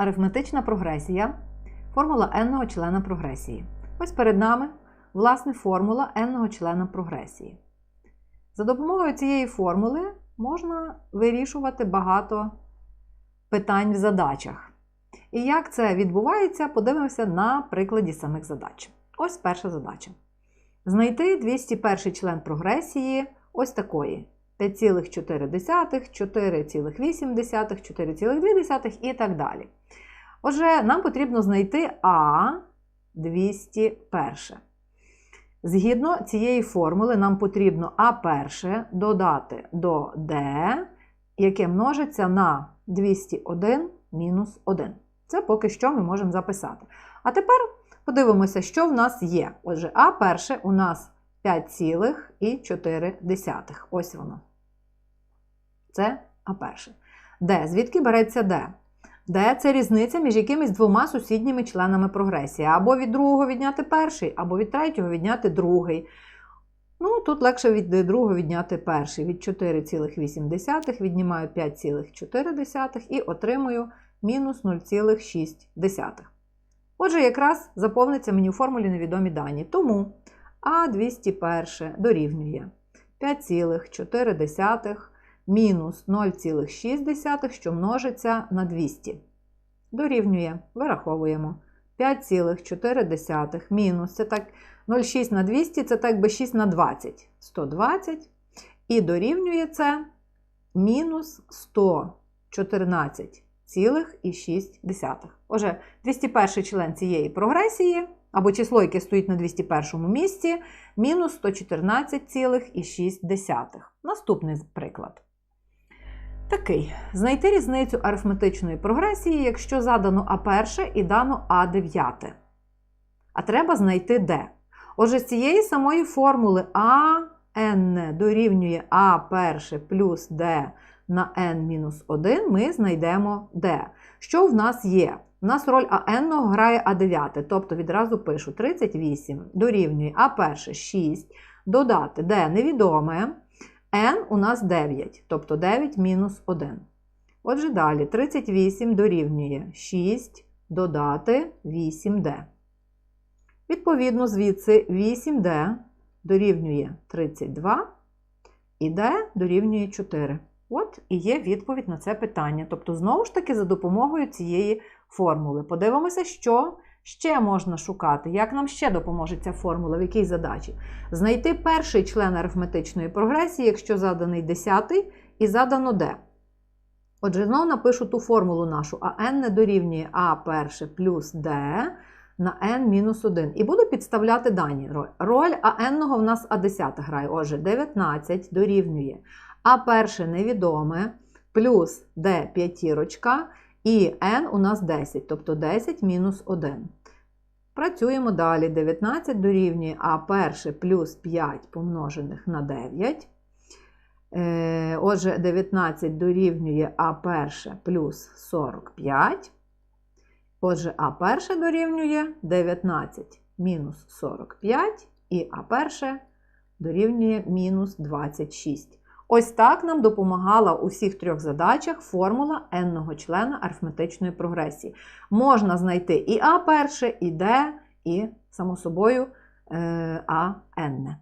Арифметична прогресія. Формула n-го члена прогресії. Ось перед нами, власне, формула n-го члена прогресії. За допомогою цієї формули можна вирішувати багато питань в задачах. І як це відбувається, подивимося на прикладі самих задач. Ось перша задача. Знайти 201 член прогресії ось такої. 5,4, 4,8, 4,2 і так далі. Отже, нам потрібно знайти А 201. Згідно цієї формули, нам потрібно А перше додати до D, яке множиться на 201 мінус 1. Це поки що ми можемо записати. А тепер подивимося, що в нас є. Отже, А перше у нас 5,4. Ось воно. Це А перше. Д. Звідки береться Д? Д це різниця між якимись двома сусідніми членами прогресії. Або від другого відняти перший, або від третього відняти другий. Ну, тут легше від другого відняти перший. Від 4,8 віднімаю 5,4 і отримую мінус 0,6. Отже, якраз заповниться мені у формулі невідомі дані. Тому А201 дорівнює 5,4 мінус 0,6, що множиться на 200. Дорівнює, вираховуємо. 5,4 мінус, це так 0,6 на 200, це так би 6 на 20. 120. І дорівнює це мінус 114,6. Отже, 201 член цієї прогресії, або число, яке стоїть на 201 місці, мінус 114,6. Наступний приклад. Такий. Знайти різницю арифметичної прогресії, якщо задано А1 і дано А9. А треба знайти D. Отже, з цієї самої формули АН дорівнює А1 плюс D на n-1 ми знайдемо D. Що в нас є? У нас роль АН грає А9, тобто відразу пишу 38 дорівнює А1 6, додати D невідоме. N у нас 9, тобто 9 мінус 1. Отже, далі 38 дорівнює 6 додати 8D. Відповідно, звідси 8D дорівнює 32 і D дорівнює 4. От і є відповідь на це питання. Тобто, знову ж таки, за допомогою цієї формули. Подивимося, що ще можна шукати, як нам ще допоможе ця формула, в якій задачі. Знайти перший член арифметичної прогресії, якщо заданий 10 і задано D. Отже, знову напишу ту формулу нашу, а n не дорівнює А перше плюс D на n-1. І буду підставляти дані. Роль АН в нас А10 грає. Отже, 19 дорівнює А перше невідоме плюс D п'ятірочка. І n у нас 10, тобто 10 мінус 1. Працюємо далі. 19 дорівнює А перше плюс 5 помножених на 9. Е, Отже, 19 дорівнює А перше плюс 45. Отже, А перше дорівнює 19 мінус 45, і А перше дорівнює мінус 26. Ось так нам допомагала у всіх трьох задачах формула n-го члена арифметичної прогресії. Можна знайти і А перше, і Д, і, само собою, А n.